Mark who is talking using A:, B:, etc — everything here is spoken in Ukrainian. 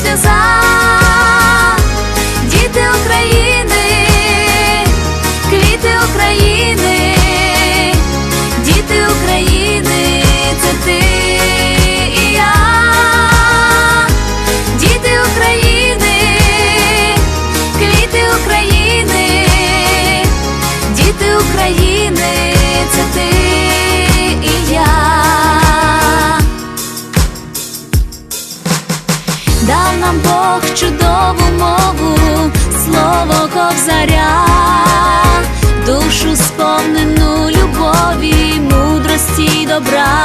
A: сльоза, Дав нам Бог чудову мову, слово ковзаря, душу сповнену любові, мудрості добра.